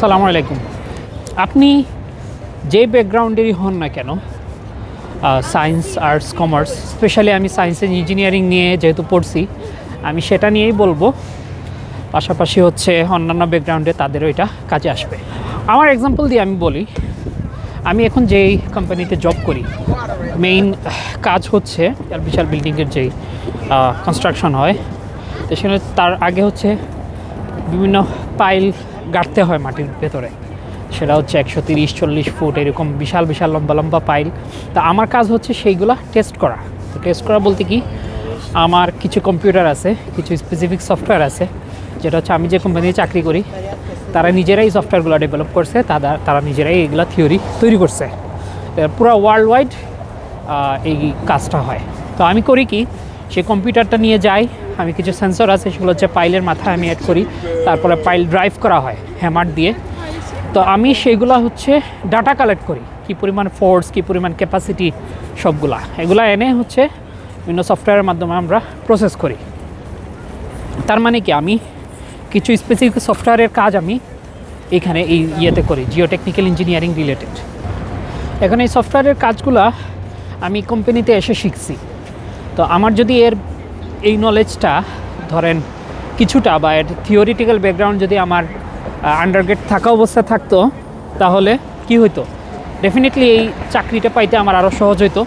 সালামু আলাইকুম। আপনি যে ব্যাকগ্রাউন্ডেরই হন না কেন সায়েন্স আর্টস কমার্স স্পেশালি আমি সায়েন্স অ্যান্ড ইঞ্জিনিয়ারিং নিয়ে যেহেতু পড়ছি, আমি সেটা নিয়েই বলব। পাশাপাশি হচ্ছে অন্যান্য ব্যাকগ্রাউন্ডে তাদেরও এটা কাজে আসবে। আমার এক্সাম্পল দিয়ে আমি বলি, আমি এখন যেই কোম্পানিতে জব করি মেইন কাজ হচ্ছে বিশাল বিল্ডিংয়ের যেই কনস্ট্রাকশন হয়। তো সেখানে তার আগে হচ্ছে বিভিন্ন পাইল গাড়তে হয় মাটির ভেতরে। সেটা হচ্ছে একশো তিরিশ, চল্লিশ ফুট, এরকম বিশাল বিশাল লম্বা লম্বা পাইল। তা আমার কাজ হচ্ছে সেইগুলা টেস্ট করা। তো টেস্ট করা বলতে কি, আমার কিছু কম্পিউটার আছে, কিছু স্পেসিফিক সফটওয়্যার আছে, যেটা হচ্ছে আমি যে কোম্পানিতে চাকরি করি, তারা নিজেরাই সফটওয়্যারগুলো ডেভেলপ করছে তারা তারা নিজেরাই এগুলো থিওরি তৈরি করছে। পুরো ওয়ার্ল্ড ওয়াইড এই কাজটা হয়। তো আমি করি কি সেই কম্পিউটারটা নিয়ে যাই আমি কিছু সেন্সর আছে, সেগুলো হচ্ছে পাইলের মাথায় আমি অ্যাড করি, তারপরে পাইল ড্রাইভ করা হয় হ্যামার দিয়ে। তো আমি সেইগুলো হচ্ছে ডাটা কালেক্ট করি, কি পরিমাণ ফোর্স কি পরিমাণ ক্যাপাসিটি সবগুলা। এগুলা এনে হচ্ছে বিভিন্ন সফটওয়্যারের মাধ্যমে আমরা প্রসেস করি। তার মানে কি, আমি কিছু স্পেসিফিক সফটওয়্যারের কাজ আমি এখানে এই ইয়েতে করি জিও টেকনিক্যাল ইঞ্জিনিয়ারিং রিলেটেড এখন এই সফটওয়্যারের কাজগুলা আমি কোম্পানিতে এসে শিখছি। তো আমার যদি এর এই নলেজটা ধরেন কিছুটা বা এর থিওরিটিক্যাল ব্যাকগ্রাউন্ড যদি আমার আন্ডারগ্রেড থাকা অবস্থায় থাকতো, তাহলে কি হইতো? ডেফিনেটলি এই চাকরিটা পাইতে আমার আরও সহজ হইতো।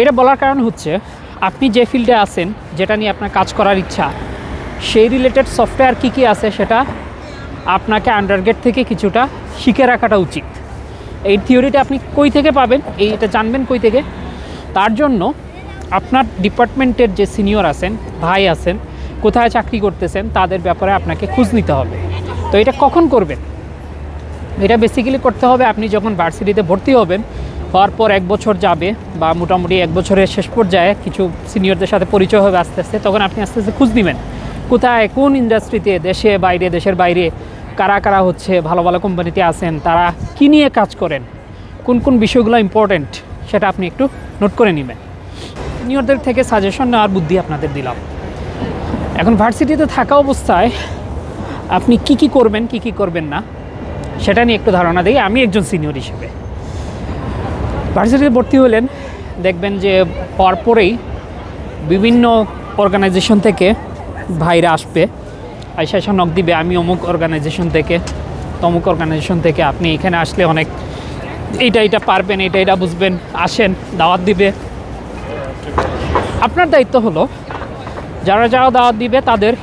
এটা বলার কারণ হচ্ছে, আপনি যে ফিল্ডে আছেন, যেটা নিয়ে আপনার কাজ করার ইচ্ছা, সেই রিলেটেড সফটওয়্যার কী কী আছে সেটা আপনাকে আন্ডারগ্রেড থেকে কিছুটা শিখে রাখাটা উচিত। এই থিওরিটা আপনি কই থেকে পাবেন? এইটা জানবেন কই থেকে? তার জন্য আপনার ডিপার্টমেন্টের যে সিনিয়র আছেন, ভাই আছেন, কোথায় চাকরি করতেছেন, তাদের ব্যাপারে আপনাকে খোঁজ নিতে হবে। তো এটা কখন করবেন? এটা বেসিক্যালি করতে হবে আপনি যখন ভার্সিটিতে ভর্তি হবেন, হওয়ার পর এক বছর যাবে বা মোটামুটি এক বছরের শেষ পর্যায়ে কিছু সিনিয়রদের সাথে পরিচয় হবে আস্তে আস্তে, তখন আপনি আস্তে আস্তে খোঁজ নেবেন। কোথায়, কোন ইন্ডাস্ট্রিতে দেশে, বাইরে, দেশের বাইরে, কারা কারা হচ্ছে, ভালো ভালো কোম্পানিতে আছেন, তারা কী নিয়ে কাজ করেন, কোন কোন বিষয়গুলো ইম্পর্ট্যান্ট সেটা আপনি একটু নোট করে নেবেন। সিনিয়রদের থেকে সাজেশন নেওয়ার বুদ্ধি আপনাদের দিলাম। এখন ভার্সিটিতে থাকা অবস্থায় আপনি কি কি করবেন, কি কি করবেন না, সেটা নিয়ে একটু ধারণা দিই আমি একজন সিনিয়র হিসেবে। ভার্সিটিতে ভর্তি হলেন, দেখবেন যে হওয়ার পরেই বিভিন্ন অর্গানাইজেশন থেকে ভাইরা আসবে। আইসা এসে নক দিবে, আমি অমুক অর্গানাইজেশন থেকে, তমুক অর্গানাইজেশন থেকে, আপনি এখানে আসলে অনেক এইটা এটা পারবেন এটা এটা বুঝবেন, আসেন, দাওয়াত দিবে। আপনার দায়িত্ব হলো যারা যারা দাওয়াত দিবে তাদের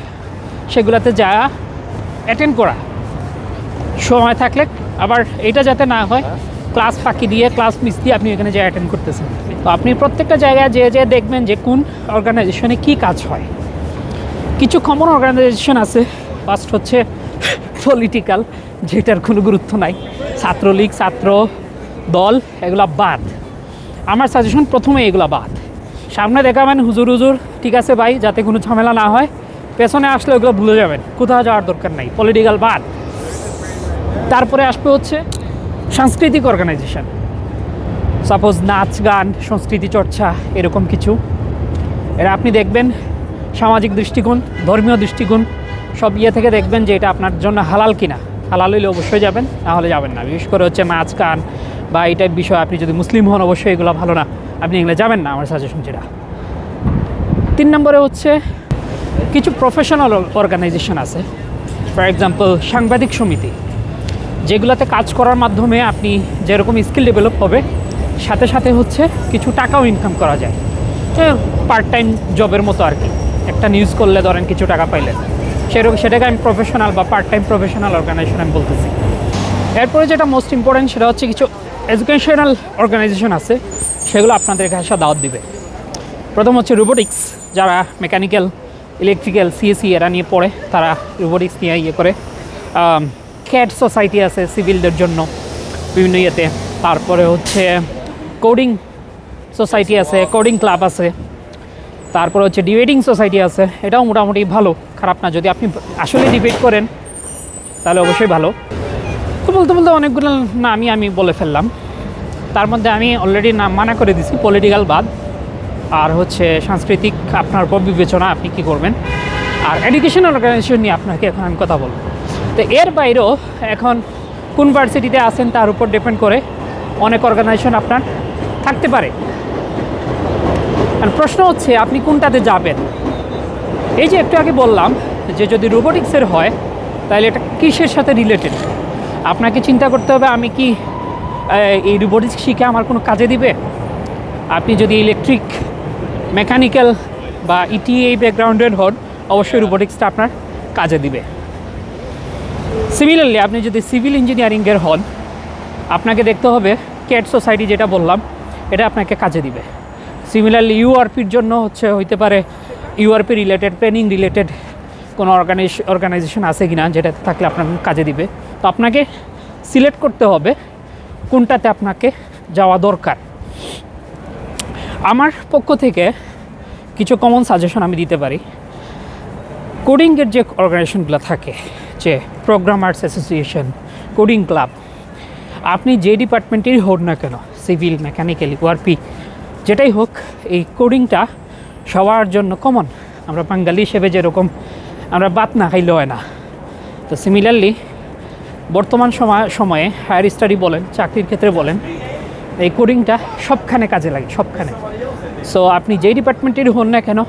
সেগুলোতে যা অ্যাটেন্ড করা। সময় থাকলে আবার এটা যাতে না হয় ক্লাস ফাঁকি দিয়ে ক্লাস মিস দিয়ে আপনি এখানে যে অ্যাটেন্ড করতেছেন। তো আপনি প্রত্যেকটা জায়গায় যে যে দেখবেন যে কোন অর্গানাইজেশনে কী কাজ হয়। কিছু কমন অর্গানাইজেশন আছে ফার্স্ট হচ্ছে পলিটিক্যাল যেটার কোনো গুরুত্ব নাই। ছাত্রলীগ, ছাত্র দল, এগুলা বাদ। আমার সাজেশন প্রথমে এগুলা বাদ। সামনে দেখাবেন হুজুর হুজুর, ঠিক আছে ভাই, যাতে কোনো ঝামেলা না হয়। পেছনে আসলে ওগুলো ভুলে যাবেন, কোথাও যাওয়ার দরকার নাই পলিটিক্যাল বাদ। তারপরে আসবে হচ্ছে সাংস্কৃতিক অর্গানাইজেশন সাপোজ নাচ, গান, সংস্কৃতি চর্চা, এরকম কিছু। এরা আপনি দেখবেন সামাজিক দৃষ্টিকোণ, ধর্মীয় দৃষ্টিকোণ, সব ইয়ে থেকে দেখবেন যে এটা আপনার জন্য হালাল কিনা। হালাল হইলে অবশ্যই যাবেন, না হলে যাবেন না। বিশেষ করে হচ্ছে নাচ, গান বা এই টাইপ বিষয় আপনি যদি মুসলিম হন, অবশ্যই এগুলো ভালো না। আপনি এগুলো যাবেন না, আমার সাজেশন যেটা। তিন নম্বরে হচ্ছে কিছু প্রফেশনাল অর্গানাইজেশন আছে। ফর এক্সাম্পল সাংবাদিক সমিতি। যেগুলোতে কাজ করার মাধ্যমে আপনি যেরকম স্কিল ডেভেলপ হবে, সাথে সাথে হচ্ছে কিছু টাকাও ইনকাম করা যায়। পার্ট টাইম জবের মতো আর কি একটা নিউজ করলে ধরেন কিছু টাকা পাইলেন। সেরকম, সেটাকে আমি প্রফেশনাল বা পার্ট টাইম প্রফেশনাল অর্গানাইজেশন আমি বলতেছি। এরপরে যেটা মোস্ট ইম্পর্ট্যান্ট সেটা হচ্ছে কিছু এডুকেশনাল অর্গানাইজেশন আছে, সেগুলো আপনাদের কাছে দাওয়াত দিবে। প্রথম হচ্ছে রোবোটিক্স যারা মেকানিক্যাল ইলেকট্রিক্যাল সিএসি এরা নিয়ে পড়ে, তারা রোবোটিক্স নিয়ে ইয়ে করে। ক্যাট সোসাইটি আছে সিভিলদের জন্য, বিভিন্ন ইয়েতে। তারপরে হচ্ছে কোডিং সোসাইটি আছে কোডিং ক্লাব আছে। তারপরে হচ্ছে ডিবেটিং সোসাইটি আছে, এটাও মোটামুটি ভালো, খারাপ না। যদি আপনি আসলে ডিবেট করেন, তাহলে অবশ্যই ভালো। তো বলতে বলতে অনেকগুলো নামই আমি বলে ফেললাম। তার মধ্যে আমি অলরেডি নাম মানা করে দিছি পলিটিক্যাল বাদ। আর হচ্ছে সাংস্কৃতিক আপনার উপর বিবেচনা, আপনি কী করবেন? আর এডুকেশন অর্গানাইজেশন নিয়ে আপনাকে এখন আমি কথা বলব। তো এর বাইরেও এখন কোন ভার্সিটিতে আছেন তার উপর ডিপেন্ড করে অনেক অর্গানাইজেশন আপনার থাকতে পারে। আর প্রশ্ন হচ্ছে, আপনি কোনটাতে যাবেন? এই যে একটু আগে বললাম যে যদি রোবোটিক্সের হয়, তাহলে এটা কিসের সাথে রিলেটেড আপনাকে চিন্তা করতে হবে, আমি কি এই রোবোটিক্স শিখে আমার কোনো কাজে দিবে? আপনি যদি ইলেকট্রিক মেকানিক্যাল বা E ইটিএ ব্যাকগ্রাউন্ডের হন, অবশ্যই রোবোটিক্সটা আপনার কাজে দিবে। সিমিলারলি আপনি যদি সিভিল ইঞ্জিনিয়ারিংয়ের হন, আপনাকে দেখতে হবে ক্যাট সোসাইটি যেটা বললাম, এটা আপনাকে কাজে দিবে। সিমিলারলি ইউআরপির জন্য হচ্ছে, হইতে পারে ইউআরপি রিলেটেড ট্রেনিং রিলেটেড কোনো অর্গানাইজ অর্গানাইজেশন আছে কি না যেটা থাকলে আপনার কাজে দিবে। তো আপনাকে সিলেক্ট করতে হবে কোনটাতে আপনাকে যাওয়া দরকার। আমার পক্ষ থেকে কিছু কমন সাজেশন আমি দিতে পারি। কোডিংয়ের যে অর্গানাইজেশনগুলো থাকে, যে প্রোগ্রামার্স অ্যাসোসিয়েশন কোডিং ক্লাব আপনি যে ডিপার্টমেন্টেরই হোক না কেন সিভিল মেকানিক্যাল ওয়ারপি যেটাই হোক, এই কোডিংটা সবার জন্য কমন আমরা বাঙালি হিসেবে যেরকম, আমরা বাত না খাইলে হয় না। তো সিমিলারলি বর্তমান সময়, সময়ে হায়ার স্টাডি বলেন, চাকরির ক্ষেত্রে বলেন, এই কোডিংটা সবখানে কাজে লাগে, সবখানে। সো আপনি যেই ডিপার্টমেন্টের হন না কেন,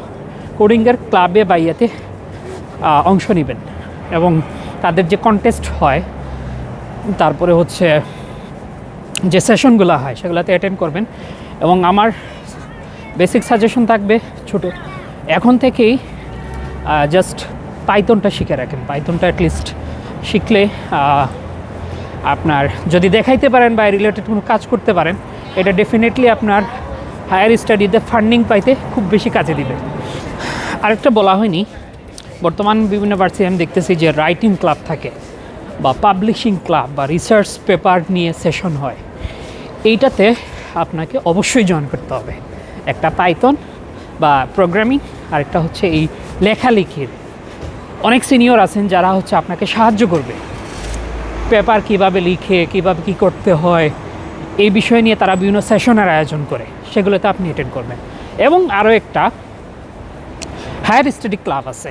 কোডিংয়ের ক্লাবে বা ইয়েতে অংশ নেবেন। এবং তাদের যে কন্টেস্ট হয়, তারপরে হচ্ছে যে সেশনগুলো হয়, সেগুলোতে অ্যাটেন্ড করবেন। এবং আমার বেসিক সাজেশন থাকবে ছোট। এখন থেকেই জাস্ট পাইথনটা শিখে রাখেন। পাইথনটা অ্যাটলিস্ট শিখলে আপনার যদি দেখাইতে পারেন বা রিলেটেড কোনো কাজ করতে পারেন, এটা ডেফিনেটলি আপনার হায়ার স্টাডিতে ফান্ডিং পাইতে খুব বেশি কাজে দিবে। আরেকটা বলা হয়নি, বর্তমান বিভিন্ন ভার্সিটি আমি দেখতেছি যে রাইটিং ক্লাব থাকে বা পাবলিশিং ক্লাব বা রিসার্চ পেপার নিয়ে সেশন হয়। এইটাতে আপনাকে অবশ্যই জয়েন করতে হবে। একটা পাইথন বা প্রোগ্রামিং আরেকটা হচ্ছে এই লেখালেখির। অনেক সিনিয়র আছেন যারা হচ্ছে আপনাকে সাহায্য করবে। পেপার কীভাবে লিখে, কীভাবে কি করতে হয়, এই বিষয় নিয়ে তারা বিভিন্ন সেশনের আয়োজন করে, সেগুলোতে আপনি অ্যাটেন্ড করবেন। এবং আরও একটা হায়ার স্টাডি ক্লাব আছে।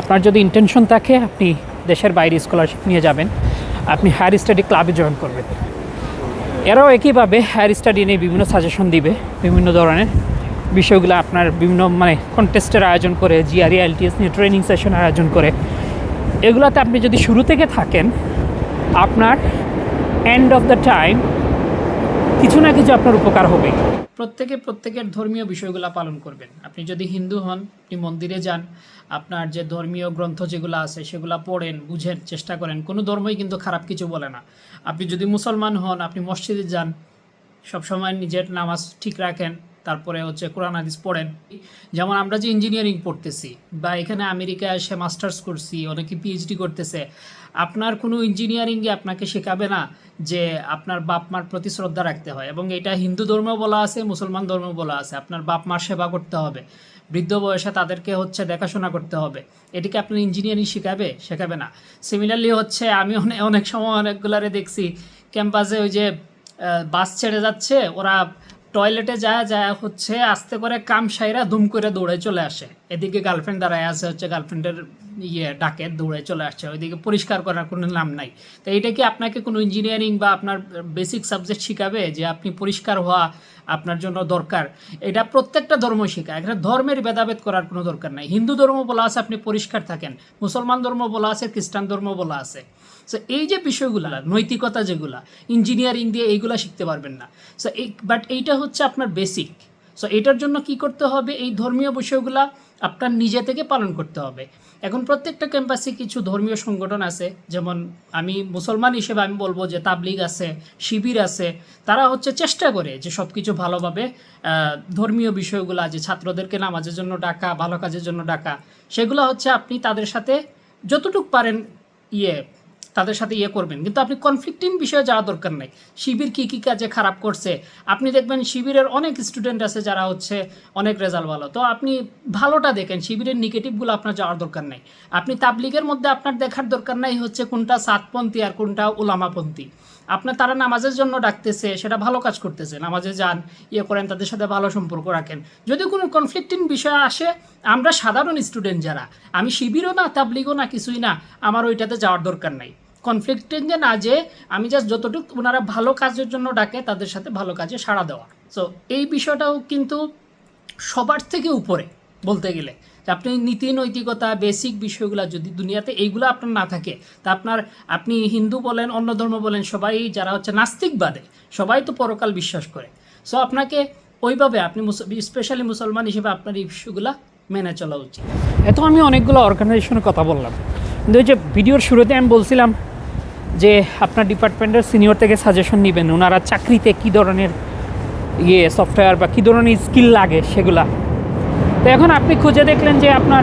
আপনার যদি ইন্টেনশন থাকে, আপনি দেশের বাইরে স্কলারশিপ নিয়ে যাবেন, আপনি হায়ার স্টাডি ক্লাবে জয়েন করবেন। এরাও একইভাবে হায়ার স্টাডি নিয়ে বিভিন্ন সাজেশন দিবে, বিভিন্ন ধরনের। বিষয়গুলো আপনার বিভিন্ন মানে কন্টেস্টের আয়োজন করে জিআরই এলটিএস নিয়ে ট্রেনিং সেশন আয়োজন করে। এগুলোতে আপনি যদি শুরু থেকে থাকেন, আপনার এন্ড অফ দ্য টাইম কিছু না কিছু আপনার উপকার হবে। প্রত্যেকে প্রত্যেকের ধর্মীয় বিষয়গুলো পালন করবেন। আপনি যদি হিন্দু হন, আপনি মন্দিরে যান, আপনার যে ধর্মীয় গ্রন্থ যেগুলো আছে, সেগুলো পড়েন, বুঝেন, চেষ্টা করেন, কোনো ধর্মই কিন্তু খারাপ কিছু বলে না। আপনি যদি মুসলমান হন, আপনি মসজিদে যান, সবসময় নিজের নামাজ ঠিক রাখেন তারপরে হচ্ছে কোরআন হাদিস পড়েন। যেমন আমরা যে ইঞ্জিনিয়ারিং পড়তেছি বা এখানে আমেরিকায় এসে মাস্টার্স করছি, অনেকে পিএইচডি করতেছে, আপনার কোনো ইঞ্জিনিয়ারিংয়ে আপনাকে শেখাবে না যে আপনার বাপ মার প্রতি শ্রদ্ধা রাখতে হয়। এবং এটা হিন্দু ধর্মেও বলা আছে, মুসলমান ধর্মেও বলা আছে, আপনার বাপ মার সেবা করতে হবে, বৃদ্ধ বয়সে তাদেরকে হচ্ছে দেখাশোনা করতে হবে। এটিকে আপনার ইঞ্জিনিয়ারিং শেখাবে? শেখাবে না। সিমিলারলি হচ্ছে আমি অনেক অনেক সময় অনেকগুলারে দেখছি ক্যাম্পাসে ওই যে বাস ছেড়ে যাচ্ছে, ওরা টয়লেটে যায় যায় হচ্ছে, আস্তে করে কাম সাইরা দুম করে দৌড়ে চলে আসে। এদিকে গার্লফ্রেন্ড দাঁড়ায় আছে, হচ্ছে গার্লফ্রেন্ডের ইয়ে ডাকে, দৌড়ে চলে আসছে। ওইদিকে পরিষ্কার করার কোনো নাম নাই। তো এটা কি আপনাকে কোনো ইঞ্জিনিয়ারিং বা আপনার বেসিক সাবজেক্ট শেখাবে যে আপনি পরিষ্কার হওয়া আপনার জন্য দরকার? এটা প্রত্যেকটা ধর্ম শেখায়। এখানে ধর্মের ভেদাভেদ করার কোনো দরকার নাই। হিন্দু ধর্ম বলা আছে আপনি পরিষ্কার থাকেন, মুসলমান ধর্ম বলা আছে, খ্রিস্টান ধর্ম বলা আছে। সো এই যে বিষয়গুলা, নৈতিকতা যেগুলা ইঞ্জিনিয়ারিং দিয়ে এইগুলা শিখতে পারবেন না। সো এই বাট এইটা হচ্ছে আপনার বেসিক সো এটার জন্য কি করতে হবে? এই ধর্মীয় বিষয়গুলা আপনার নিজে থেকে পালন করতে হবে। এখন প্রত্যেকটা ক্যাম্পাসে কিছু ধর্মীয় সংগঠন আছে, যেমন আমি মুসলমান হিসেবে আমি বলব যে তাবলিগ আছে, শিবির আছে, তারা হচ্ছে চেষ্টা করে যে সব কিছু ভালোভাবে ধর্মীয় বিষয়গুলা যে ছাত্রদেরকে নামাজের জন্য ডাকা, ভালো কাজের জন্য ডাকা, সেগুলো হচ্ছে আপনি তাদের সাথে যতটুক পারেন ইয়ে তাদের সাথে ইয়ে করবেন। কিন্তু আপনি কনফ্লিক্টিং বিষয়ে যাওয়া দরকার নাই। শিবির কী কী কাজে খারাপ করছে? আপনি দেখবেন শিবিরের অনেক স্টুডেন্ট আছে যারা হচ্ছে অনেক রেজাল্ট ভালো। তো আপনি ভালোটা দেখেন, শিবিরের নেগেটিভগুলো আপনার যাওয়ার দরকার নাই। আপনি তাবলিগের মধ্যে আপনার দেখার দরকার নাই হচ্ছে কোনটা সাতপন্থী আর কোনটা ওলামাপন্থী আপনার তারা নামাজের জন্য ডাকতেছে, সেটা ভালো কাজ করতেছে। নামাজে যান ইয়ে করেন, তাদের সাথে ভালো সম্পর্ক রাখেন। যদি কোনো কনফ্লিক্টিং বিষয় আসে, আমরা সাধারণ স্টুডেন্ট যারা। আমি শিবিরও না, তাবলিগও না, কিছুই না। আমার ওইটাতে যাওয়ার দরকার নাই। কনফ্লিক্টিংয়ে না যে আমি জাস্ট যতটুকু ওনারা ভালো কাজের জন্য ডাকে, তাদের সাথে ভালো কাজে সাড়া দেওয়া। সো এই বিষয়টাও কিন্তু সবার থেকে উপরে বলতে গেলে। যে আপনি নীতি, নৈতিকতা বেসিক বিষয়গুলো যদি দুনিয়াতে এইগুলো আপনার না থাকে, তা আপনার, আপনি হিন্দু বলেন, অন্য ধর্ম বলেন, সবাই যারা হচ্ছে নাস্তিকবাদে সবাই তো পরকাল বিশ্বাস করে। সো আপনাকে ওইভাবে আপনি স্পেশালি মুসলমান হিসেবে আপনার এই বিষয়গুলো মেনে চলা উচিত। এত আমি অনেকগুলো অর্গানাইজেশনের কথা বললাম। কিন্তু ওই যে ভিডিওর শুরুতে আমি বলছিলাম যে আপনার ডিপার্টমেন্টের সিনিয়র থেকে সাজেশন নেবেন, ওনারা চাকরিতে কী ধরনের ইয়ে সফটওয়্যার বা কী ধরনের স্কিল লাগে সেগুলা? তো এখন আপনি খুঁজে দেখলেন যে আপনার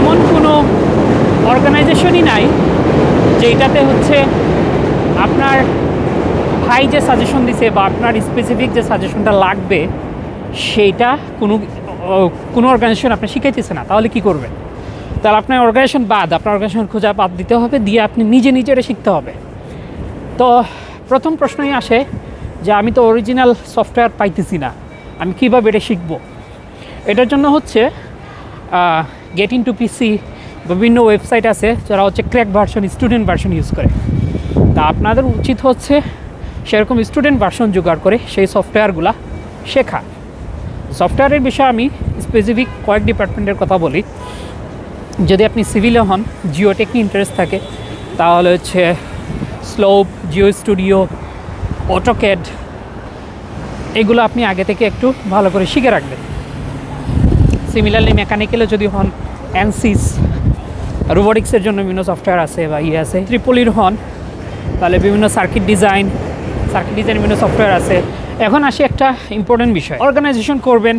এমন কোনো অর্গানাইজেশনই নাই যেটাতে হচ্ছে আপনার ভাই যে সাজেশন দিছে বা আপনার স্পেসিফিক যে সাজেশনটা লাগবে, সেইটা কোনো কোনো অর্গানাইজেশন আপনি শিখাইতেছে না। তাহলে কি করবেন? তাহলে আপনার অর্গানাইজেশন বাদ, আপনার অর্গানাইজেশন খোঁজা বাদ দিতে হবে, দিয়ে আপনি নিজে নিজে এটা শিখতে হবে। তো প্রথম প্রশ্নই আসে যে আমি তো অরিজিনাল সফটওয়্যার পাইতেছি না, আমি কীভাবে এটা শিখব? এটার জন্য হচ্ছে গেট ইন টু পিসি বিভিন্ন ওয়েবসাইট আছে, যারা হচ্ছে crack version student version use করে। তা আপনাদের উচিত হচ্ছে সেরকম স্টুডেন্ট ভার্সন জোগাড় করে সেই সফটওয়্যারগুলা শেখা। সফটওয়্যারের বিষয়ে আমি স্পেসিফিক কয়েক ডিপার্টমেন্টের কথা বলি। যদি আপনি সিভিলে হন জিওটেক নিয়ে ইন্টারেস্ট থাকে, তাহলে হচ্ছে স্লোপ জিও স্টুডিও অটোক্যাড এগুলো আপনি আগে থেকে একটু ভালো করে শিখে রাখবেন। সিমিলারলি মেকানিক্যালে যদি হন অ্যানসিস রোবোটিক্সের জন্য বিভিন্ন সফটওয়্যার আছে বা ইয়ে আছে। ত্রিপলির হন, তাহলে বিভিন্ন সার্কিট ডিজাইন সার্কিট ডিজাইন বিভিন্ন সফটওয়্যার আছে। এখন আসি একটা ইম্পর্টেন্ট বিষয়। অর্গানাইজেশন করবেন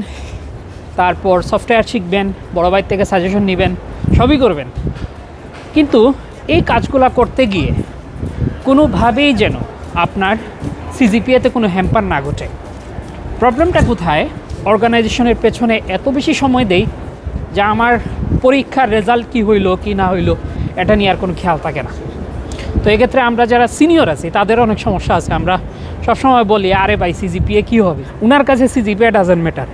তারপর সফটওয়্যার শিখবেন, বড় ভাই থেকে সাজেশন নেবেন, সবই করবেন। কিন্তু এই কাজগুলো করতে গিয়ে কোনোভাবেই যেন আপনার সিজিপিএতে কোনো হ্যাম্পার না ঘটে। প্রবলেমটা কোথায়? অর্গানাইজেশনের পেছনে এত বেশি সময় দেই যা আমার পরীক্ষার রেজাল্ট কি হইল, কি না হইল, এটা নিয়ে আর কোনো খেয়াল থাকে না। তো এক্ষেত্রে আমরা যারা সিনিয়র আছি, তাদের অনেক সমস্যা আছে। আমরা সবসময় বলি, আরে ভাই সিজিপিএ কী হবে? ওনার কাছে সিজিপিএ ডাজেন্ট ম্যাটার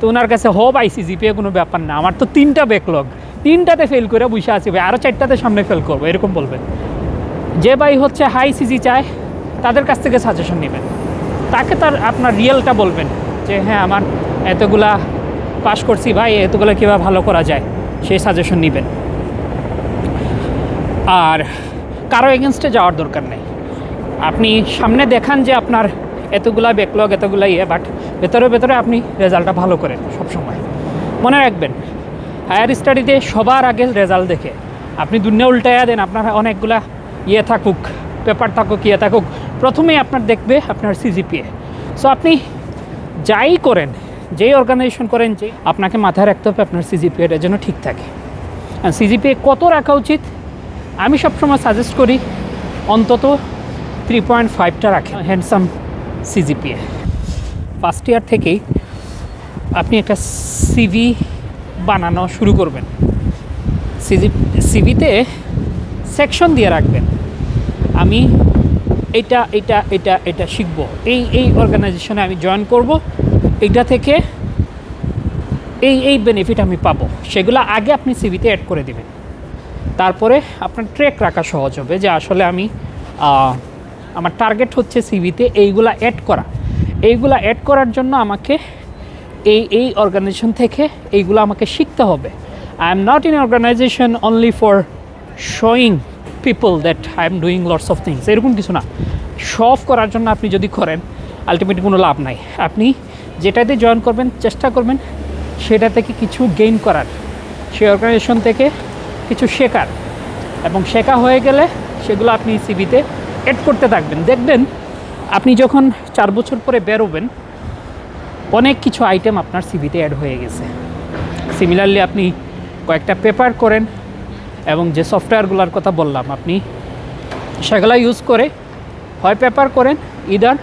তো ওনার কাছে হো ভাই সিজিপিএ কোনো ব্যাপার না। আমার তো তিনটা ব্যাকলগ তিনটাতে ফেল করে বসে আছি ভাই। আরও চারটাতে সামনে ফেল করব, এরকম বলবেন। যে ভাই হচ্ছে হাই সিজি চায়, তাদের কাছ থেকে সাজেশন নেবেন। তাকে তার আপনার রিয়েলটা বলবেন যে হ্যাঁ আমার এতগুলা পাশ করছি ভাই, এতগুলো কীভাবে ভালো করা যায়? সেই সাজেশন নেবেন। আর কারও এগেনস্টে যাওয়ার দরকার নেই। আপনি সামনে দেখান যে আপনার এতগুলা ব্যাকলগ এতগুলা ইয়ে বাট ভেতরে ভেতরে আপনি রেজাল্টটা ভালো করেন সবসময়। মনে রাখবেন হায়ার স্টাডিতে সবার আগে রেজাল্ট দেখে। আপনি দুনিয়া উল্টাইয়া দেন, আপনার অনেকগুলা ইয়ে থাকুক, পেপার থাকুক ইয়ে থাকুক, প্রথমেই আপনার দেখবে আপনার সিজিপিএ সো আপনি যাই করেন, যেই অর্গানাইজেশন করেন যে আপনাকে মাথায় রাখতে হবে আপনার সিজিপিএটা যেন ঠিক থাকে। আর সিজিপিএ কত রাখা উচিত? আমি সবসময় সাজেস্ট করি, অন্তত থ্রি পয়েন্ট ফাইভটা রাখেন। হ্যান্ডসাম সিজিপিএ ফার্স্ট ইয়ার থেকেই আপনি একটা সিভি বানানো শুরু করবেন। সিজি সিভিতে সেকশন দিয়ে রাখবেন। আমি এটা এটা এটা এটা শিখব। এই এই অর্গানাইজেশনে আমি জয়েন করব। এটা থেকে এই এই বেনিফিট আমি পাবো। সেগুলো আগে আপনি সিভিতে অ্যাড করে দেবেন। তারপরে আপনার ট্রেক রাখা সহজ হবে যে আসলে আমি আমার টার্গেট হচ্ছে সিভিতে এইগুলা অ্যাড করা। এইগুলা অ্যাড করার জন্য আমাকে এই এই অর্গানাইজেশন থেকে এইগুলো আমাকে শিখতে হবে। I am not in organisation only for showing people that I am doing lots of things এরকম কিছু না। শফ করার জন্য আপনি যদি করেন আলটিমেটলি কোনো লাভ নাই। আপনি যেটাতে জয়েন করবেন, চেষ্টা করবেন সেটা থেকে কিছু গেইন করার। সেই অর্গানাইজেশন থেকে কিছু শেখার। এবং শেখা হয়ে গেলে সেগুলো আপনি সিবিতে অ্যাড করতে থাকবেন। দেখবেন আপনি যখন চার বছর পরে বেরোবেন, অনেক কিছু আইটেম আপনার সিবিতে অ্যাড হয়ে গেছে। সিমিলারলি আপনি কয়েকটা পেপার করেন এবং যে সফটওয়্যারগুলোর কথা বললাম, আপনি সেগুলো ইউজ করে হয় পেপার করেন ইদার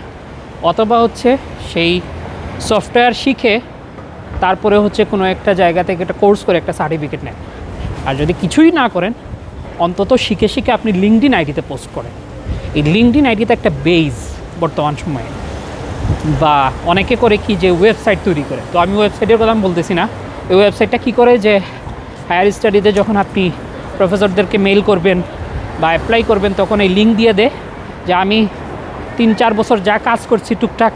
অথবা হচ্ছে সেই সফটওয়্যার শিখে তারপরে হচ্ছে কোনো একটা জায়গা থেকে একটা কোর্স করে একটা সার্টিফিকেট নেন। আর যদি কিছুই না করেন, অন্তত শিখে শিখে আপনি লিঙ্কডিন আইডিতে পোস্ট করেন। এই লিঙ্কডিন আইডিতে একটা বেজ বর্তমান সময়ে। বা অনেকে করে কি যে ওয়েবসাইট তৈরি করে। তো আমি ওয়েবসাইটের কথা বলতেছি না। এই ওয়েবসাইটটা কী করে যে হায়ার স্টাডিতে যখন আপনি প্রফেসরদেরকে মেইল করবেন বা অ্যাপ্লাই করবেন, তখন এই লিঙ্ক দিয়ে দে যে আমি তিন চার বছর যা কাজ করছি টুকটাক,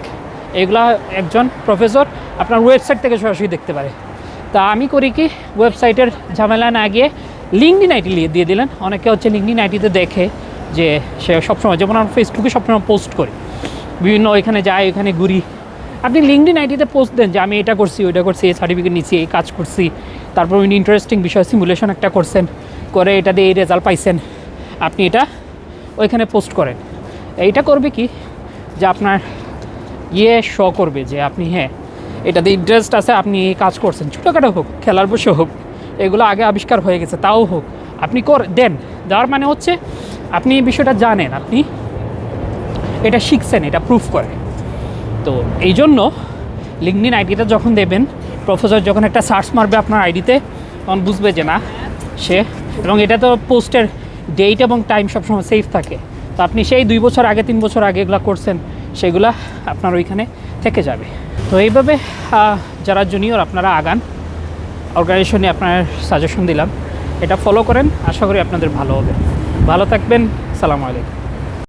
এগুলা একজন প্রফেসর আপনার ওয়েবসাইট থেকে সরাসরি দেখতে পারে। তা আমি করি কি ওয়েবসাইটের ঝামেলা না গিয়ে লিঙ্কডিন আইডি দিয়ে দিলেন। অনেকে হচ্ছে লিঙ্কডিন আইডিতে দেখে। যে সে সবসময়, যেমন আমরা ফেসবুকে সবসময় পোস্ট করি। বিভিন্ন ওইখানে যাই ওইখানে ঘুরি। আপনি লিঙ্কডিন আইডিতে পোস্ট দেন যে, আমি এটা করছি, ওইটা করছি, এই সার্টিফিকেট নিচ্ছি এই কাজ করছি। তারপর উনি ইন্টারেস্টিং বিষয় সিমুলেশন একটা করছেন, করে এটা দিয়ে এই রেজাল্ট পাইছেন। আপনি এটা ওইখানে পোস্ট করেন। এইটা করবে কি? যে আপনার ইয়ে শো করবে যে, আপনি হ্যাঁ এটাতে ইন্টারেস্ট আছে, আপনি এই কাজ করছেন। ছোটোখাটো হোক, খেলার বসে হোক, এগুলো আগে আবিষ্কার হয়ে গেছে, তাও হোক। আপনি কর, দেন। দেওয়ার মানে হচ্ছে আপনি এই বিষয়টা জানেন, আপনি এটা শিখছেন, এটা প্রুফ করে। তো এই জন্য লিঙ্কডিন আইডিটা যখন দেবেন প্রফেসর যখন একটা সার্চ মারবে আপনার আইডিতে তখন বুঝবে যে না, সে এবং এটা তো পোস্টের ডেট এবং টাইম সবসময় সেফ থাকে। তো আপনি সেই দুই বছর আগে, তিন বছর আগে এগুলো করছেন, সেগুলা আপনার ওইখানে থেকে যাবে। তো এইভাবে যারা জুনিয়র আপনারা আগান অর্গানাইজেশনে আপনার সাজেশন দিলাম। এটা ফলো করেন। আশা করি আপনাদের ভালো হবে। ভালো থাকবেন। সালামু আলাইকুম।